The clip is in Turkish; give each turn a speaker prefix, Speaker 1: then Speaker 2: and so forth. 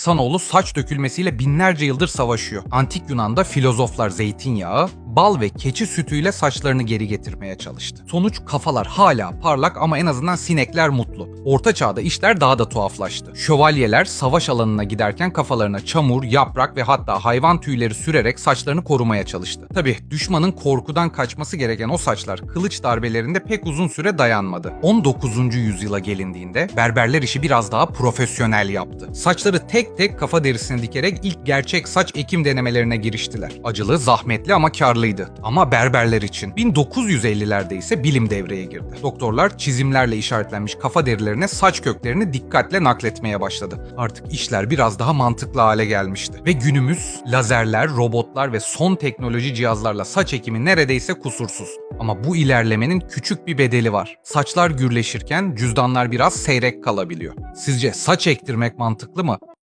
Speaker 1: İnsanoğlu saç dökülmesiyle binlerce yıldır savaşıyor. Antik Yunan'da filozoflar zeytinyağı, bal ve keçi sütüyle saçlarını geri getirmeye çalıştı. Sonuç kafalar hala parlak ama en azından sinekler mutlu. Orta çağda işler daha da tuhaflaştı. Şövalyeler savaş alanına giderken kafalarına çamur, yaprak ve hatta hayvan tüyleri sürerek saçlarını korumaya çalıştı. Tabi düşmanın korkudan kaçması gereken o saçlar kılıç darbelerinde pek uzun süre dayanmadı. 19. yüzyıla gelindiğinde berberler işi biraz daha profesyonel yaptı. Saçları tek tek kafa derisine dikerek ilk gerçek saç ekim denemelerine giriştiler. Acılı, zahmetli ama karlıydı. Ama berberler için. 1950'lerde ise bilim devreye girdi. Doktorlar çizimlerle işaretlenmiş kafa derilerine saç köklerini dikkatle nakletmeye başladı. Artık işler biraz daha mantıklı hale gelmişti. Ve günümüz lazerler, robotlar ve son teknoloji cihazlarla saç ekimi neredeyse kusursuz. Ama bu ilerlemenin küçük bir bedeli var. Saçlar gürleşirken cüzdanlar biraz seyrek kalabiliyor. Sizce saç ektirmek mantıklı mı?